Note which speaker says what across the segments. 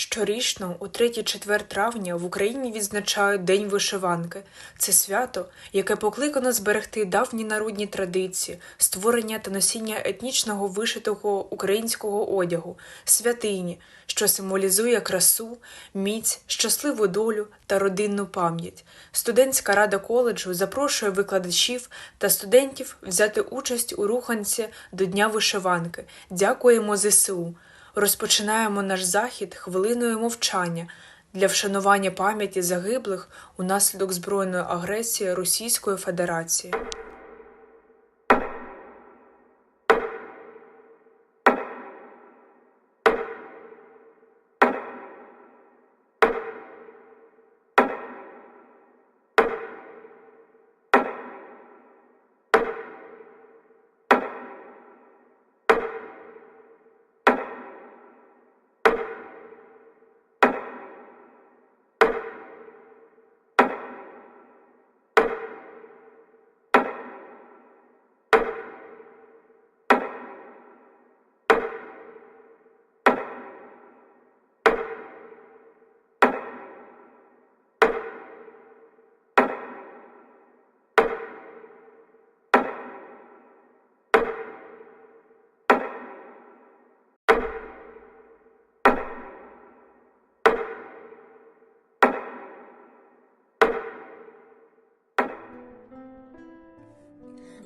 Speaker 1: Щорічно, у 3-4 травня, в Україні відзначають День вишиванки. Це свято, яке покликано зберегти давні народні традиції, створення та носіння етнічного вишитого українського одягу, святині, що символізує красу, міць, щасливу долю та родинну пам'ять. Студентська рада коледжу запрошує викладачів та студентів взяти участь у руханці до Дня вишиванки. Дякуємо ЗСУ. Розпочинаємо наш захід хвилиною мовчання для вшанування пам'яті загиблих унаслідок збройної агресії Російської Федерації.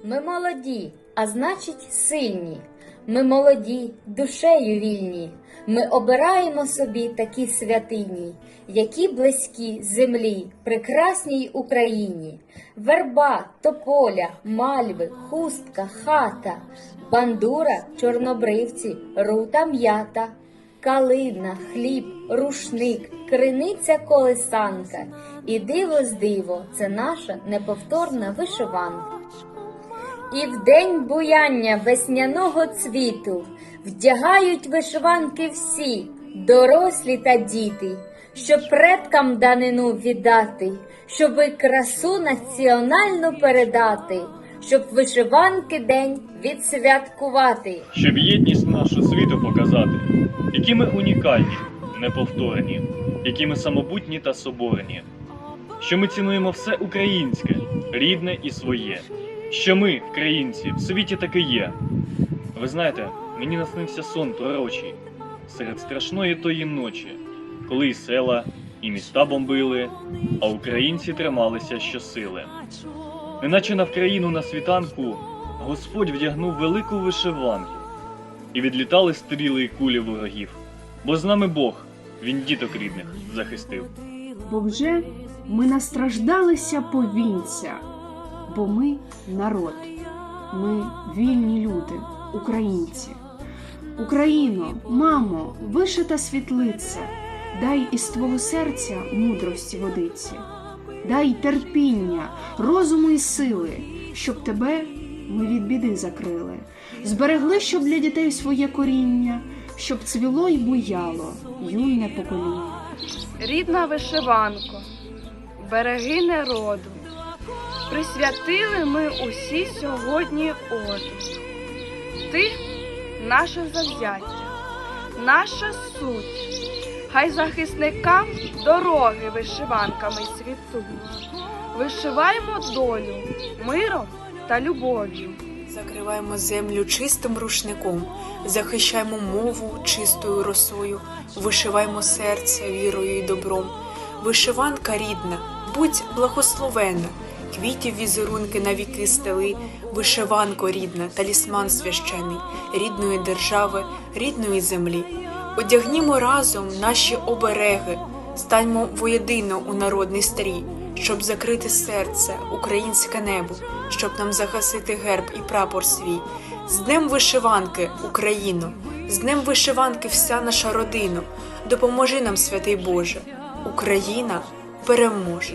Speaker 2: Ми молоді, а значить сильні. Ми молоді, душею вільні. Ми обираємо собі такі святині, які близькі землі, прекрасній Україні. Верба, тополя, мальви, хустка, хата, бандура, чорнобривці, рута м'ята, калина, хліб, рушник, криниця колесанка. І диво з диво, це наша неповторна вишиванка. І в день буяння весняного цвіту. Вдягають вишиванки всі, дорослі та діти, щоб предкам данину віддати, щоби красу національну передати, щоб вишиванки день відсвяткувати.
Speaker 3: щоб єдність нашу світу показати, які ми унікальні, неповторні, які ми самобутні та соборні, що ми цінуємо все українське, рідне і своє, що ми, українці, в світі таки є. Ви знаєте, мені наснився сон пророчий серед страшної тої ночі, коли і села, і міста бомбили, а українці трималися щосили. Неначе на Вкраїну на світанку Господь вдягнув велику вишиванку, і відлітали стріли й кулі ворогів. Бо з нами Бог, він діток рідних захистив.
Speaker 4: бо вже ми настраждалися повінця, бо ми народ, ми вільні люди, українці. Україно, мамо, вишита світлиця, дай із твого серця мудрості водиці, дай терпіння, розуму і сили, щоб тебе ми від біди закрили, зберегли, щоб для дітей своє коріння, щоб цвіло й буяло юне покоління.
Speaker 5: Рідна вишиванко, береги народу, присвятили ми усі сьогодні оду. Ти наше завзяття, наша суть, хай захисникам дороги вишиванками світуть. Вишиваємо долю миром та любов'ю.
Speaker 1: Закриваємо землю чистим рушником, захищаємо мову чистою росою, вишиваємо серце вірою і добром. Вишиванка рідна, будь благословенна, квітів візерунки на віки стели, вишиванко рідна, талісман священий, рідної держави, рідної землі. Одягнімо разом наші обереги, станьмо воєдино у народний стрій, щоб закрити серце, українське небо, щоб нам загасити герб і прапор свій. З Днем вишиванки, Україно, з Днем вишиванки вся наша родина. Допоможи нам, святий Боже, Україна переможе.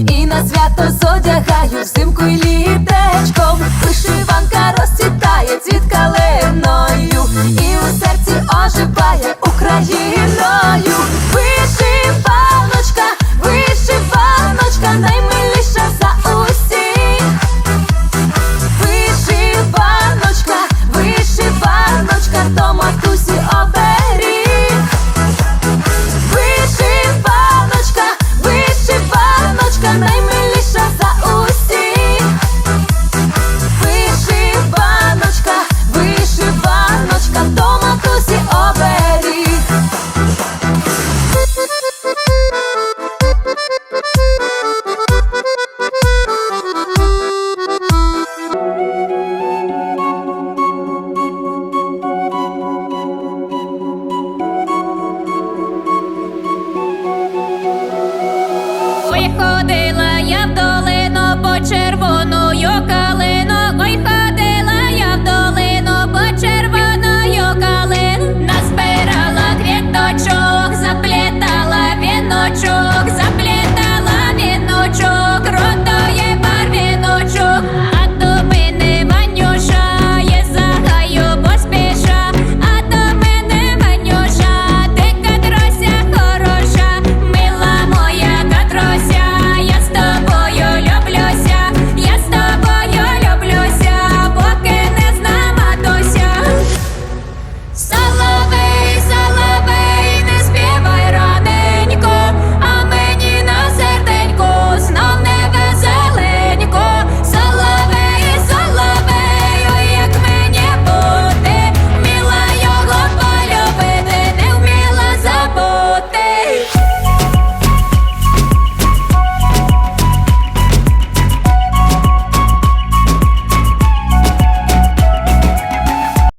Speaker 6: і на свято.
Speaker 7: ходила я в долину по червоною калину.